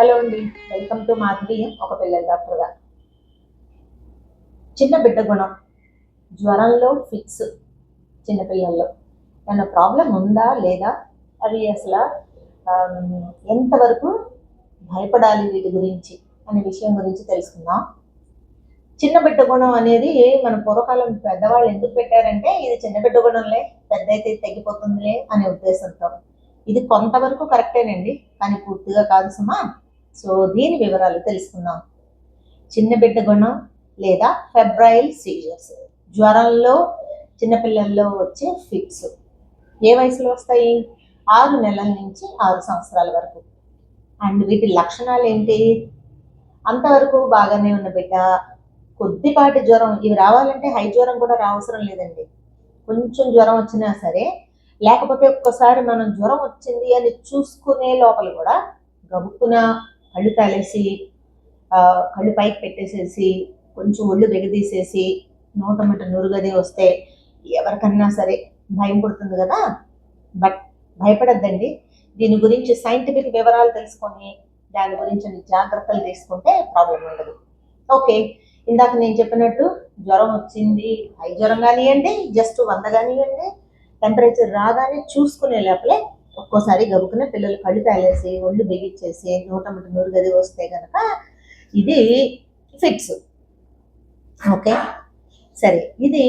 Hello అండి. Welcome to Madhavi ఒక పిల్లల డాక్టర్గా. చిన్న బిడ్డ గుణం. జ్వరంలో ఫిక్స్ చిన్నపిల్లల్లో ఏమైనా ప్రాబ్లం ఉందా లేదా? అవి అసలు ఎంతవరకు భయపడాలి వీటి గురించి అనే విషయం గురించి తెలుసుకుందాం. చిన్న బిడ్డ గుణం అనేది మన పూర్వకాలం పెద్దవాళ్ళు ఎందుకు పెట్టారంటే ఇది చిన్న బిడ్డ గుణంలే పెద్ద అయితే తగ్గిపోతుందిలే అనే ఉద్దేశంతో. ఇది కొంతవరకు కరెక్టేనండి కానీ పూర్తిగా కాదు సుమా. సో దీని వివరాలు తెలుసుకుందాం. చిన్న బిడ్డ గుణం లేదా ఫెబ్రైల్ సీజర్స్. జ్వరంలో చిన్నపిల్లల్లో వచ్చే ఫిక్స్ ఏ వయసులో వస్తాయి? ఆరు నెలల నుంచి ఆరు సంవత్సరాల వరకు. అండ్ వీటి లక్షణాలు ఏంటి? అంతవరకు బాగానే ఉన్న బిడ్డ కొద్దిపాటి జ్వరం ఇవి రావాలంటే హై జ్వరం కూడా రావసరం లేదండి. కొంచెం జ్వరం వచ్చినా సరే లేకపోతే ఒక్కసారి మనం జ్వరం వచ్చింది అని చూసుకునే లోపల కూడా గబుక్కున కళ్ళు తాలేసి కళ్ళు పైకి పెట్టేసేసి కొంచెం ఒళ్ళు బిగదీసేసి నోట మట నురుగది వస్తే ఎవరికన్నా సరే భయం పుడుతుంది కదా? బట్ భయపడద్దండి. దీని గురించి సైంటిఫిక్ వివరాలు తెలుసుకొని దాని గురించి జాగ్రత్తలు తీసుకుంటే ప్రాబ్లం ఉండదు. ఓకే. ఇందాక నేను చెప్పినట్టు జ్వరం వచ్చింది హై జ్వరం కానివ్వండి జస్ట్ వంద కానివ్వండి టెంపరేచర్ రాగానే చూసుకునే లోపలే ఒక్కోసారి గబుకునే పిల్లలు కళ్ళు తేలేసి ఒళ్ళు బిగించేసి నోట నూరు గది వస్తే కనుక ఇది ఫిక్స్. ఓకే? సరే ఇది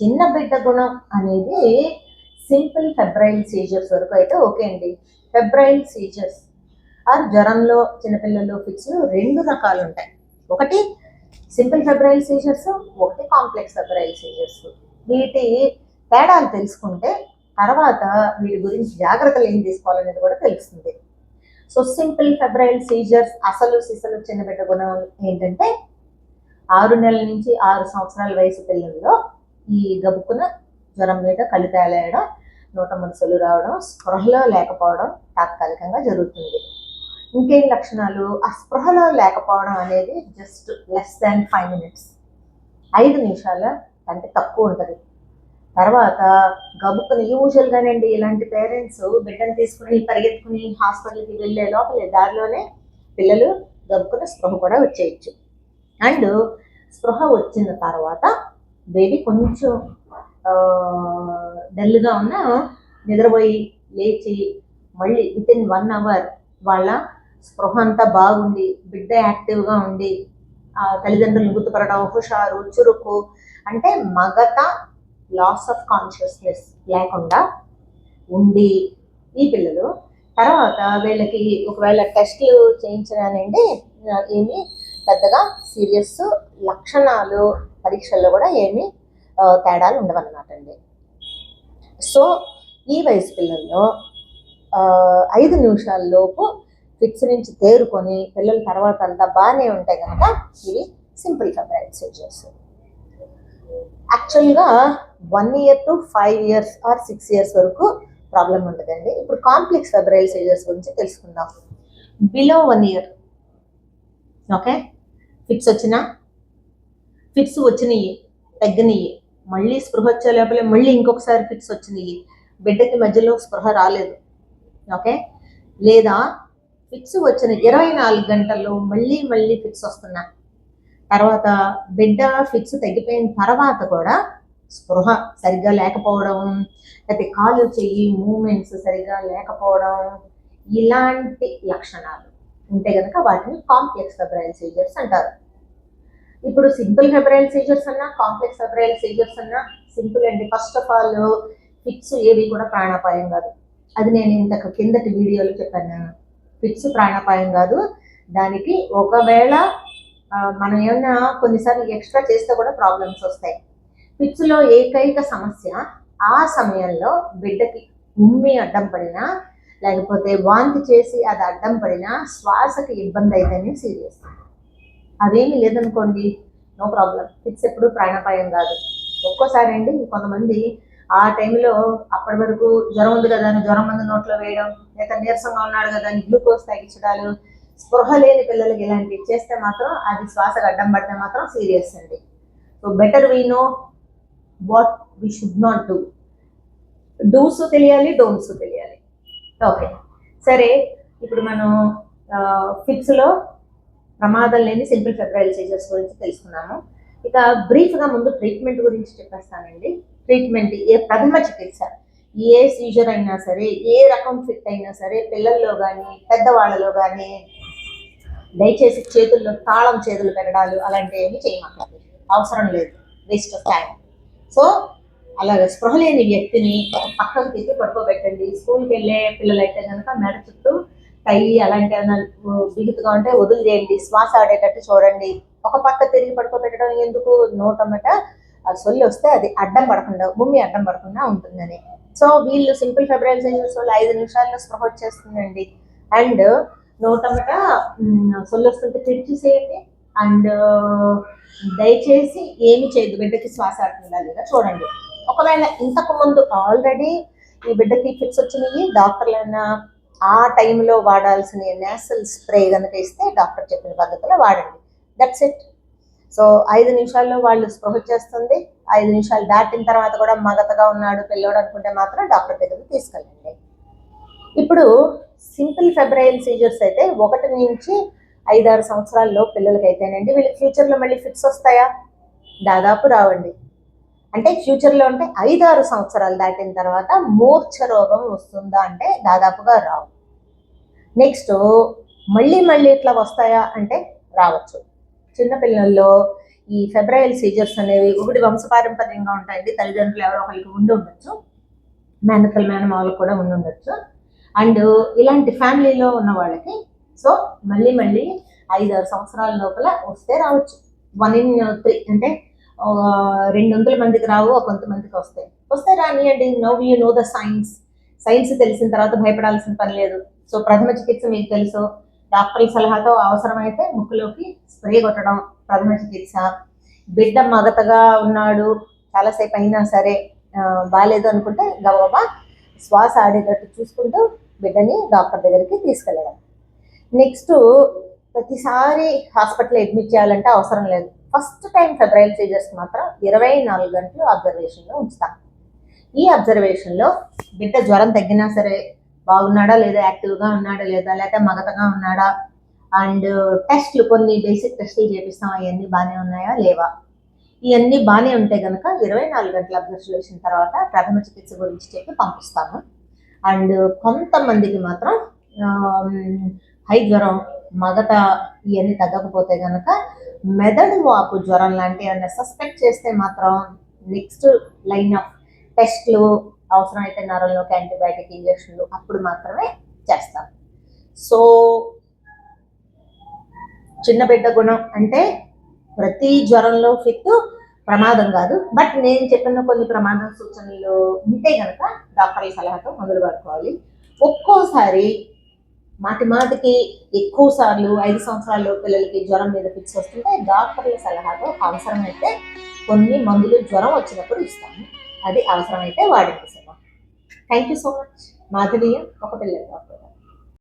చిన్న బిడ్డ గుణం అనేది సింపుల్ ఫెబ్రైల్ సీజర్స్ వరకు అయితే ఓకే అండి. ఫెబ్రైల్ సీజర్స్ ఆర్ జ్వరంలో చిన్నపిల్లల్లో ఫిక్స్ రెండు రకాలు ఉంటాయి. ఒకటి సింపుల్ ఫెబ్రైల్ సీజర్స్ ఒకటి కాంప్లెక్స్ ఫెబ్రైల్ సీజర్స్. వీటి తేడాలు తెలుసుకుంటే తర్వాత వీటి గురించి జాగ్రత్తలు ఏం తీసుకోవాలనేది కూడా తెలుస్తుంది. సో సింపుల్ ఫెబ్రైల్ సీజర్స్ అసలు సిసలు చిన్న బిడ్డ గుణం ఏంటంటే ఆరు నెలల నుంచి ఆరు సంవత్సరాల వయసు పిల్లల్లో ఈ గబుక్కున జ్వరం మీద కళ్ళు తేలేయడం నోట మనసులు రావడం స్పృహలో లేకపోవడం తాత్కాలికంగా జరుగుతుంది. ఇంకేం లక్షణాలు? ఆ స్పృహలో లేకపోవడం అనేది just less than five minutes ఐదు నిమిషాల కంటే తక్కువ ఉంటుంది. తర్వాత గబుక్కుని యూజువల్గానండి ఇలాంటి పేరెంట్స్ బిడ్డను తీసుకుని పరిగెత్తుకుని హాస్పిటల్కి వెళ్ళే లోపలే దారిలోనే పిల్లలు గబుక్కున స్పృహ కూడా వచ్చేయచ్చు. అండ్ స్పృహ వచ్చిన తర్వాత బేబీ కొంచెం డల్గా ఉన్న నిద్రపోయి లేచి మళ్ళీ విత్ ఇన్ వన్ అవర్ వాళ్ళ స్పృహ అంతా బాగుండి బిడ్డ యాక్టివ్గా ఉండి ఆ, గుర్తుపడడం హుషారు చురుకు అంటే మగత లాస్ ఆఫ్ కాన్షియస్నెస్ లేకుండా ఉండి ఈ పిల్లలు తర్వాత వీళ్ళకి ఒకవేళ టెస్ట్లు చేయించడానండి ఏమి పెద్దగా సీరియస్ లక్షణాలు పరీక్షల్లో కూడా ఏమీ తేడాలు ఉండవన్నమాట అండి సో ఈ వయసు పిల్లల్లో ఐదు నిమిషాల లోపు ఫిక్స్ నుంచి తేరుకొని పిల్లల తర్వాత అంతా బాగానే ఉంటాయి కనుక ఇవి సింపుల్ ఫెబ్రైల్ చేస్తుంది యాక్చువల్గా one year to five years or six years వరకు ప్రాబ్లం ఉంటుందండి. ఇప్పుడు కాంప్లెక్స్ ఫెబ్రైల్ సీజర్స్ గురించి తెలుసుకుందాం. Below one year okay fits వచ్చినా ఫిట్స్ వచ్చినాయి తగ్గినాయి మళ్ళీ స్పృహ వచ్చే లోపలే మళ్ళీ ఇంకొకసారి ఫిట్స్ వచ్చినాయి. బిడ్డకి మధ్యలో స్పృహ రాలేదు ఓకే లేదా ఫిట్స్ వచ్చిన ఇరవై నాలుగు గంటల్లో మళ్ళీ మళ్ళీ ఫిక్స్ వస్తున్నా. తర్వాత బిడ్డ ఫిక్స్ తగ్గిపోయిన తర్వాత కూడా స్పృహ సరిగ్గా లేకపోవడం లేకపోతే కాలు చెయ్యి మూమెంట్స్ సరిగ్గా లేకపోవడం ఇలాంటి లక్షణాలు ఉంటే కనుక వాటిని కాంప్లెక్స్ ఫెబ్రైల్ సీజర్స్ అంటారు. ఇప్పుడు సింపుల్ ఫెబ్రైల్ సీజర్స్ అన్నా కాంప్లెక్స్ ఫెబ్రైల్ సీజర్స్ అన్నా సింపుల్ అండి ఫస్ట్ ఆఫ్ ఆల్ ఫిక్స్ ఏవి కూడా ప్రాణాపాయం కాదు. అది నేను ఇంతకు కిందటి వీడియోలో చెప్పాను. ఫిక్స్ ప్రాణాపాయం కాదు. దానికి ఒకవేళ మనం ఏమైనా కొన్నిసార్లు ఎక్స్ట్రా చేస్తే కూడా ప్రాబ్లమ్స్ వస్తాయి. పిచ్చులో ఏకైక సమస్య ఆ సమయంలో బిడ్డకి ఉమ్మి అడ్డం పడినా లేకపోతే వాంతి చేసి అది అడ్డం పడినా శ్వాసకి ఇబ్బంది అయితేనే సీరియస్ అదేమి లేదనుకోండి నో ప్రాబ్లం పిచ్చి ఎప్పుడు ప్రాణాపాయం కాదు. ఒక్కోసారి అండి కొంతమంది ఆ టైంలో అప్పటి వరకు జ్వరం ఉంది కదా అని జ్వరం మందు నోట్లో వేయడం లేదా నీరసంగా ఉన్నాడు కదా అని గ్లూకోజ్ తగ్గించడాలు స్పృహ లేని పిల్లలకి ఇలాంటివి చేస్తే మాత్రం అది శ్వాస అడ్డం పడితే మాత్రం సీరియస్ అండి. So better we know what we should not do dos తెలియాలి డోన్స్ తెలియాలి. ఓకే సరే ఇప్పుడు మనం ఫిట్స్లో ప్రమాదం లేని సింపుల్ ఫెబ్రైల్ సీజర్స్ గురించి తెలుసుకున్నాము ఇక బ్రీఫ్గా ముందు ట్రీట్మెంట్ గురించి చెప్పేస్తానండి. ట్రీట్మెంట్ ఏ ప్రథమ చికిత్స. ఏ సీజర్ అయినా సరే ఏ రకం ఫిట్ అయినా సరే పిల్లల్లో కానీ పెద్దవాళ్ళలో కానీ దయచేసి చేతుల్లో తాళం చేతులు పెట్టడాలు అలాంటివి ఏమి చేయమంటారు అవసరం లేదు. వేస్ట్ ఆఫ్ టైం సో అలాగే స్పృహ లేని వ్యక్తిని పక్కకు తిరిగి పడుకోబెట్టండి. స్కూల్కి వెళ్ళే పిల్లలు అయితే కనుక మెడ చుట్టూ టై అలాంటి ఏమైనా బిగుతుగా ఉంటే వదిలిదేయండి. శ్వాస ఆడేటట్టు చూడండి. ఒక పక్క తిరిగి పడుకోబెట్టడం ఎందుకు? నోటమట సొల్లి వస్తే అది అడ్డం పడకుండా భూమి అడ్డం పడకుండా ఉంటుందని. సో వీళ్ళు సింపుల్ ఫెబ్రైల్ సైజెస్ వాళ్ళు ఐదు నిమిషాల్లో స్పృహ వచ్చేస్తుందండి. అండ్ నోటమట సొల్లు వస్తుంటే తెరిచేసేయండి అండ్ దయచేసి ఏమి చేయదు బిడ్డకి శ్వాస ఆడుతుందా లేదా చూడండి. ఒకవేళ ఇంతకు ముందు ఆల్రెడీ ఈ బిడ్డకి ఫిట్స్ వచ్చినాయి. డాక్టర్లైనా ఆ టైంలో వాడాల్సిన నేసల్ స్ప్రే కనుక ఇస్తే డాక్టర్ చెప్పిన పద్ధతిలో వాడండి. దట్స్ ఇట్ సో ఐదు నిమిషాల్లో వాళ్ళు స్పృహ చేస్తుంది. ఐదు నిమిషాలు దాటిన తర్వాత కూడా మగతగా ఉన్నాడు పిల్లోడు అనుకుంటే మాత్రం డాక్టర్ దగ్గరికి తీసుకెళ్ళండి. ఇప్పుడు సింపుల్ ఫెబ్రైల్ సీజర్స్ అయితే ఒకటి నుంచి ఐదారు సంవత్సరాల్లో పిల్లలకి అయితేనండి వీళ్ళకి ఫ్యూచర్లో మళ్ళీ ఫిట్స్ వస్తాయా? దాదాపు రావండి. అంటే ఫ్యూచర్లో అంటే ఐదారు సంవత్సరాలు దాటిన తర్వాత మూర్ఛ రోగం వస్తుందా అంటే దాదాపుగా రావు. నెక్స్ట్ మళ్ళీ మళ్ళీ ఇట్లా వస్తాయా అంటే రావచ్చు. చిన్నపిల్లల్లో ఈ ఫెబ్రైల్ సీజర్స్ అనేవి ఒకటి వంశపారంపర్యంగా ఉంటాయండి. తల్లిదండ్రులు ఎవరో ఒకరికి ఉండి ఉండొచ్చు మేనతల మేనమావులు కూడా ఉండి ఉండొచ్చు అండ్ ఇలాంటి ఫ్యామిలీలో ఉన్న వాళ్ళకి సో మళ్ళీ మళ్ళీ ఐదారు సంవత్సరాల లోపల వస్తే రావచ్చు. వన్ ఇన్ త్రీ అంటే రెండు వందల మందికి రావు కొంతమందికి వస్తాయి. వస్తే రానియండి no you know the signs. Signs తెలిసిన తర్వాత భయపడాల్సిన పని లేదు. సో ప్రథమ చికిత్స మీకు తెలుసు. డాక్టర్ల సలహాతో అవసరమైతే ముక్కులోకి స్ప్రే కొట్టడం ప్రథమ చికిత్స. బిడ్డ మగతగా ఉన్నాడు చాలాసేపు అయినా సరే బాగాలేదు అనుకుంటే గబగబా శ్వాస ఆడేటట్టు చూసుకుంటూ బిడ్డని డాక్టర్ దగ్గరికి తీసుకెళ్ళడం. నెక్స్ట్ ప్రతిసారి హాస్పిటల్ అడ్మిట్ చేయాలంటే అవసరం లేదు. ఫస్ట్ టైం ఫెబ్రైల్ సీజర్స్ మాత్రం ఇరవై నాలుగు గంటలు అబ్జర్వేషన్లో ఉంచుతాం. ఈ అబ్జర్వేషన్లో బిడ్డ జ్వరం తగ్గినా సరే బాగున్నాడా లేదా యాక్టివ్గా ఉన్నాడా లేదా లేకపోతే మగతగా ఉన్నాడా? అండ్ టెస్ట్లు కొన్ని బేసిక్ టెస్టులు చేపిస్తాం అవన్నీ బాగానే ఉన్నాయా లేవా? ఇవన్నీ బాగానే ఉంటే కనుక ఇరవై నాలుగు గంటల అబ్జర్వేషన్ తర్వాత ప్రథమ చికిత్స గురించి చెప్పి పంపిస్తాము. అండ్ కొంతమందికి మాత్రం హై జ్వరం మగత ఇవన్నీ తగ్గకపోతే కనుక మెదడు వాపు జ్వరం లాంటి ఏమైనా సస్పెక్ట్ చేస్తే మాత్రం నెక్స్ట్ లైన్ ఆఫ్ టెస్ట్లు అవసరమైతే నరంలోకి యాంటీబయాటిక్ ఇంజక్షన్లు అప్పుడు మాత్రమే చేస్తాం. సో చిన్న బిడ్డ గుణం అంటే ప్రతి జ్వరంలో ఫిట్ ప్రమాదం కాదు. బట్ నేను చెప్పిన కొన్ని ప్రమాద సూచనలు ఉంటే కనుక డాక్టర్ల సలహాతో మొదలు పడుకోవాలి ఒక్కోసారి మాటి మాటికి ఎక్కువ సార్లు ఐదు సంవత్సరాల్లో పిల్లలకి జ్వరం మీద ఫిక్స్ వస్తుంటే డాక్టర్ల సలహాతో అవసరమైతే కొన్ని మందులు జ్వరం వచ్చినప్పుడు ఇస్తాము. అది అవసరమైతే వాడండి థ్యాంక్ యూ సో మచ్ మాధవీయ ఒక పిల్లల డాక్టర్.